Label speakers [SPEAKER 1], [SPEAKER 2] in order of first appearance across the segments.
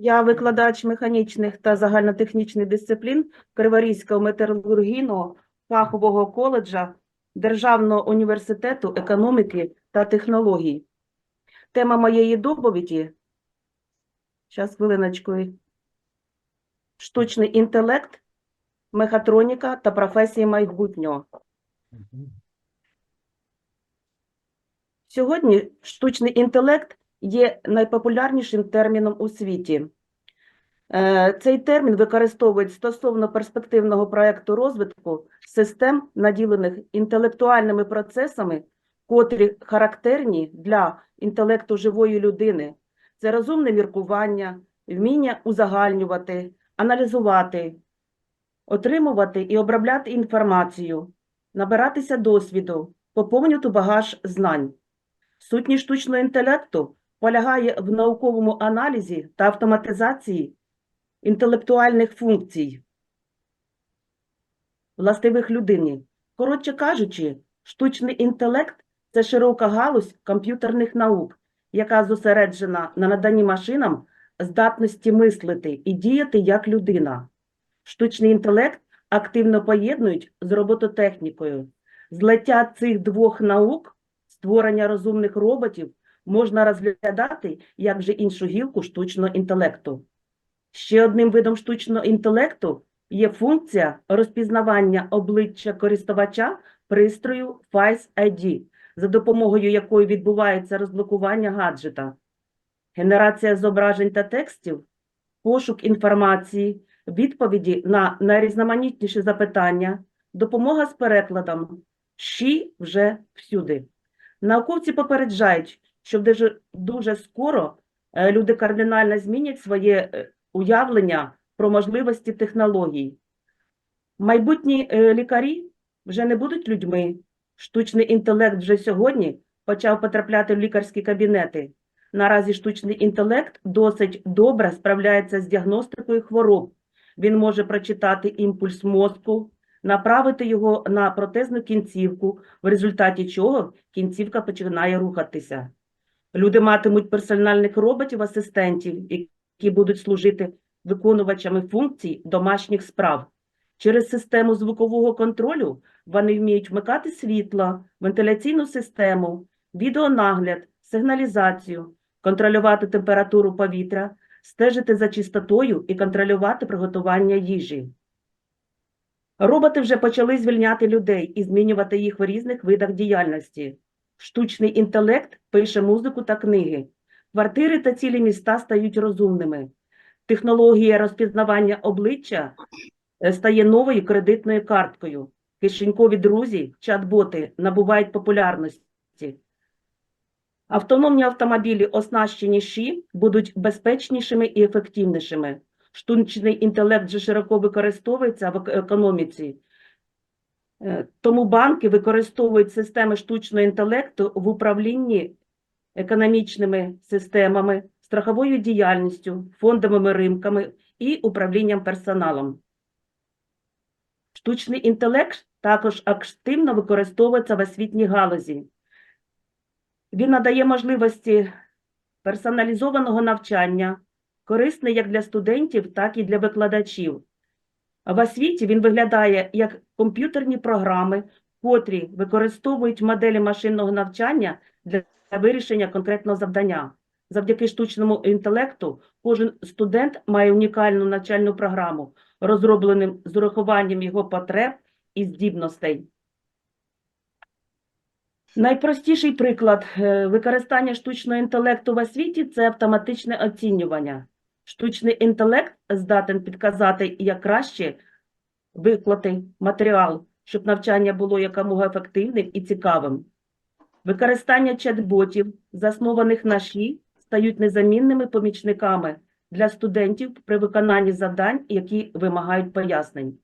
[SPEAKER 1] Я викладач механічних та загальнотехнічних дисциплін Криворізького металургійного фахового коледжа Державного університету економіки та технологій. Тема моєї доповіді, зараз хвилиночку, штучний інтелект, мехатроніка та професії майбутнього. Сьогодні штучний інтелект є найпопулярнішим терміном у світі. Е, Цей термін використовують стосовно перспективного проекту розвитку систем, наділених інтелектуальними процесами, котрі характерні для інтелекту живої людини. Це розумне міркування, вміння узагальнювати, аналізувати, отримувати і обробляти інформацію, набиратися досвіду, поповнювати багаж знань. Сутність штучного інтелекту полягає в науковому аналізі та автоматизації інтелектуальних функцій, властивих людині. Коротше кажучи, штучний інтелект це широка галузь комп'ютерних наук, яка зосереджена на наданні машинам здатності мислити і діяти як людина. Штучний інтелект активно поєднують з робототехнікою. Злиття цих двох наук, створення розумних роботів, можна розглядати як вже іншу гілку штучного інтелекту. Ще одним видом штучного інтелекту є функція розпізнавання обличчя користувача пристрою Face ID, за допомогою якої відбувається розблокування гаджета, генерація зображень та текстів, пошук інформації, відповіді на найрізноманітніші запитання, допомога з перекладом, щі вже всюди. Науковці попереджають, що дуже, дуже скоро е, люди кардинально змінять своє е, уявлення про можливості технологій. Майбутні е, лікарі вже не будуть людьми. Штучний інтелект вже сьогодні почав потрапляти в лікарські кабінети. Наразі штучний інтелект досить добре справляється з діагностикою хвороб. Він може прочитати імпульс мозку, направити його на протезну кінцівку, в результаті чого кінцівка починає рухатися. Люди матимуть персональних роботів-асистентів, які будуть служити виконувачами функцій домашніх справ. Через систему звукового контролю вони вміють вмикати світло, вентиляційну систему, відеонагляд, сигналізацію, контролювати температуру повітря, стежити за чистотою і контролювати приготування їжі. Роботи вже почали звільняти людей і змінювати їх в різних видах діяльності. Штучний інтелект пише музику та книги. Квартири та цілі міста стають розумними. Технологія розпізнавання обличчя е, стає новою кредитною карткою. Кишенькові друзі, чат-боти набувають популярності. Автономні автомобілі, оснащені ШІ, будуть безпечнішими і ефективнішими. Штучний інтелект вже широко використовується в економіці. Е, Тому банки використовують системи штучного інтелекту в управлінні економічними системами, страховою діяльністю, фондовими ринками і управлінням персоналом. Штучний інтелект також активно використовується в освітній галузі. Він надає можливості персоналізованого навчання, корисний як для студентів, так і для викладачів. В освіті він виглядає як комп'ютерні програми, котрі використовують моделі машинного навчання для вирішення конкретного завдання. Завдяки штучному інтелекту кожен студент має унікальну навчальну програму, розроблену з урахуванням його потреб і здібностей. Найпростіший приклад е, використання штучного інтелекту в освіті це автоматичне оцінювання. Штучний інтелект здатен підказати, як краще виклати матеріал, щоб навчання було якомога ефективним і цікавим. Використання чат-ботів, заснованих на ШІ, стають незамінними помічниками для студентів при виконанні завдань, які вимагають пояснень.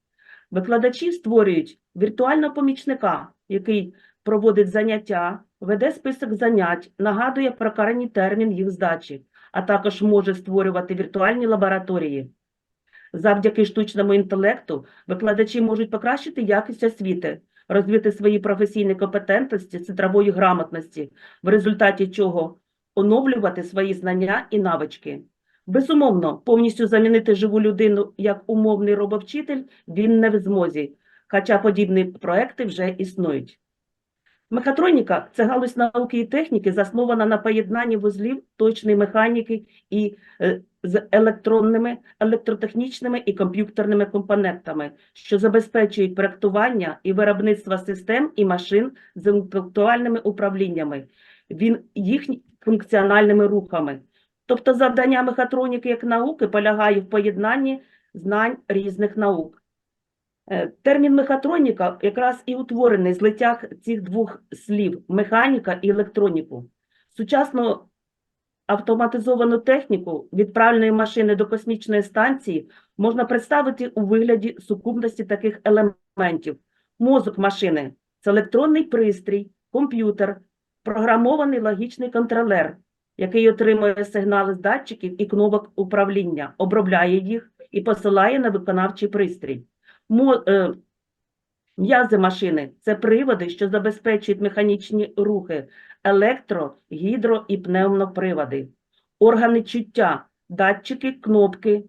[SPEAKER 1] Викладачі створюють віртуального помічника, який проводить заняття, веде список занять, нагадує про крайній термін їх здачі, а також може створювати віртуальні лабораторії. Завдяки штучному інтелекту викладачі можуть покращити якість освіти, розвити свої професійні компетентності, цифрової грамотності, в результаті чого оновлювати свої знання і навички. Безумовно, повністю замінити живу людину як умовний робовчитель він не в змозі, хоча подібні проекти вже існують. Мехатроніка – це галузь науки і техніки, заснована на поєднанні вузлів точної механіки і е, з електронними, електротехнічними і комп'ютерними компонентами, що забезпечують проектування і виробництво систем і машин з інтелектуальними управліннями, він їх функціональними рухами. Тобто завдання мехатроніки як науки полягає в поєднанні знань різних наук. Е, Термін мехатроніка якраз і утворений з литтях цих двох слів механіка і електроніку. Сучасну автоматизовану техніку від пральної машини до космічної станції можна представити у вигляді сукупності таких елементів. Мозок машини це електронний пристрій, комп'ютер, програмований логічний контролер, який отримує сигнали з датчиків і кнопок управління, обробляє їх і посилає на виконавчий пристрій. Е, М'язи машини це приводи, що забезпечують механічні рухи, електро, гідро і пневмоприводи. Органи чуття, датчики, кнопки,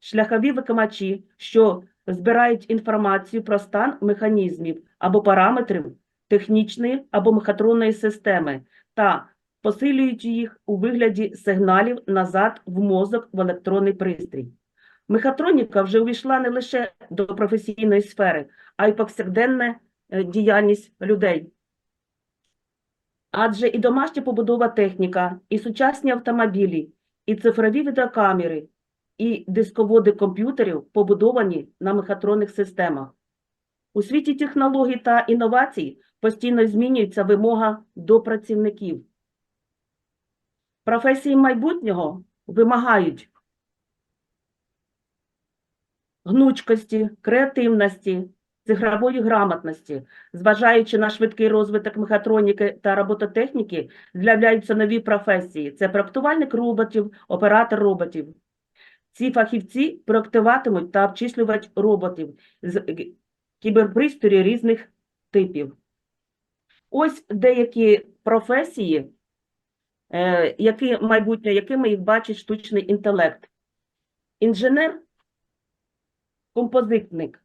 [SPEAKER 1] шляхові викимачі, що збирають інформацію про стан механізмів або параметрів технічної або мехатронної системи та посилюють їх у вигляді сигналів назад в мозок в електронний пристрій. Мехатроніка вже увійшла не лише до професійної сфери, а й повсякденна е, діяльність людей. Адже і домашня побудова техніка, і сучасні автомобілі, і цифрові відеокамери, і дисководи комп'ютерів побудовані на мехатронних системах. У світі технологій та інновацій постійно змінюється вимога до працівників. Професії майбутнього вимагають гнучкості, креативності, цифрової грамотності. Зважаючи на швидкий розвиток мехатроніки та робототехніки, з'являються нові професії. Це проектувальник роботів, оператор роботів. Ці фахівці проектуватимуть та обчислювати роботів з кіберпристрої різних типів. Ось деякі професії, е, які майбутнє, якими їх бачить штучний інтелект. Інженер композитник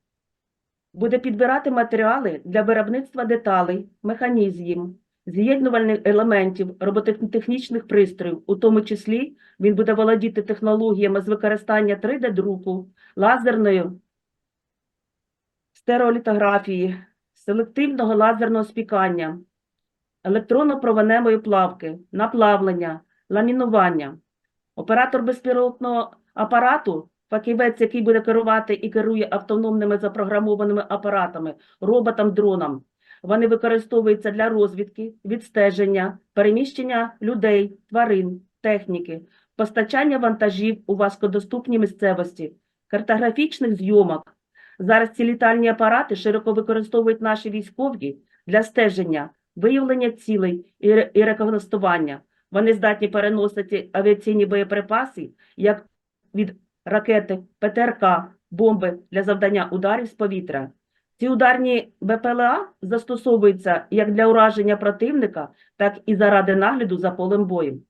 [SPEAKER 1] буде підбирати матеріали для виробництва деталей, механізмів, з'єднувальних елементів, робототехнічних пристроїв, у тому числі він буде володіти технологіями з використання 3D-друку, лазерної стереолітографії, селективного лазерного спікання, електронно-провеневої плавки, наплавлення, ламінування. Оператор безпілотного апарату Фахівець, який буде керувати і керує автономними запрограмованими апаратами, роботам, дронам. Вони використовуються для розвідки, відстеження, переміщення людей, тварин, техніки, постачання вантажів у важкодоступній місцевості, картографічних зйомок. Зараз ці літальні апарати широко використовують наші військові для стеження, виявлення цілей і рекогностування. Вони здатні переносити авіаційні боєприпаси як від ракети, ПТРК, бомби для завдання ударів з повітря. Ці ударні БПЛА застосовуються як для ураження противника, так і заради нагляду за полем бою.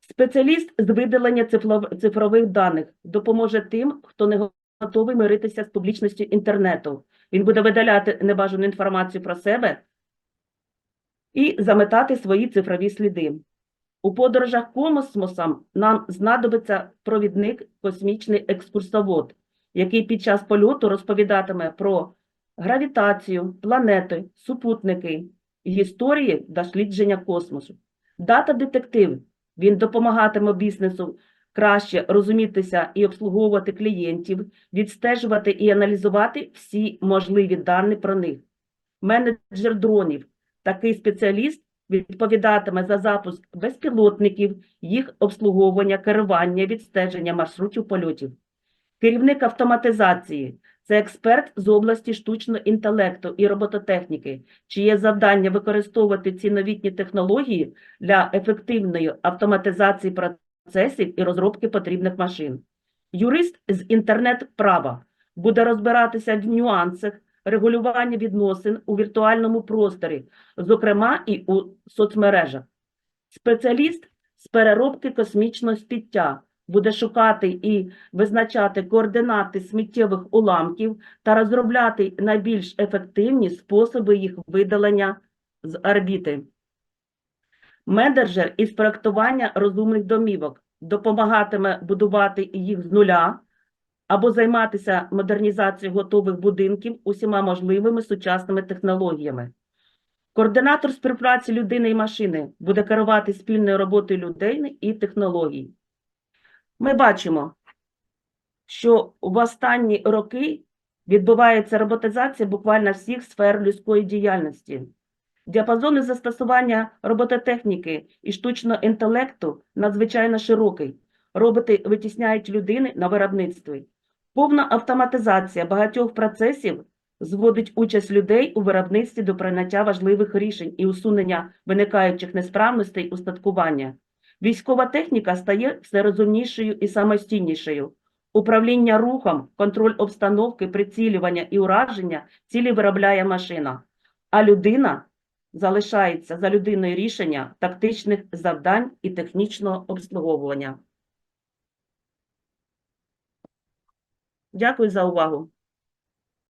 [SPEAKER 1] Спеціаліст з видалення цифрових даних допоможе тим, хто не готовий миритися з публічністю інтернету. Він буде видаляти небажану інформацію про себе і заметати свої цифрові сліди. У подорожах космосом нам знадобиться провідник космічний екскурсовод, який під час польоту розповідатиме про гравітацію, планети, супутники, історії дослідження космосу. Дата-детектив він допомагатиме бізнесу краще розумітися і обслуговувати клієнтів, відстежувати і аналізувати всі можливі дані про них. Менеджер дронів такий спеціаліст відповідатиме за запуск безпілотників, їх обслуговування, керування, відстеження маршрутів польотів. Керівник автоматизації це експерт з області штучного інтелекту і робототехніки, чиє завдання використовувати ці новітні технології для ефективної автоматизації процесів і розробки потрібних машин. Юрист з інтернет-права буде розбиратися в нюансах регулювання відносин у віртуальному просторі, зокрема і у соцмережах. Спеціаліст з переробки космічного сміття, буде шукати і визначати координати сміттєвих уламків та розробляти найбільш ефективні способи їх видалення з орбіти. Менеджер із проектування розумних домівок допомагатиме будувати їх з нуля або займатися модернізацією готових будинків усіма можливими сучасними технологіями. Координатор співпраці людини і машини буде керувати спільною роботою людей і технологій. Ми бачимо, що в останні роки відбувається роботизація буквально всіх сфер людської діяльності. Діапазони застосування робототехніки і штучного інтелекту надзвичайно широкий. Роботи витісняють людини на виробництві. Повна автоматизація багатьох процесів зводить участь людей у виробництві до прийняття важливих рішень і усунення виникаючих несправностей устаткування. Військова техніка стає все розумнішою і самостійнішою. Управління рухом, контроль обстановки, прицілювання і ураження цілі виробляє машина, а людина залишається за людиною рішення тактичних завдань і технічного обслуговування. Дякую за увагу.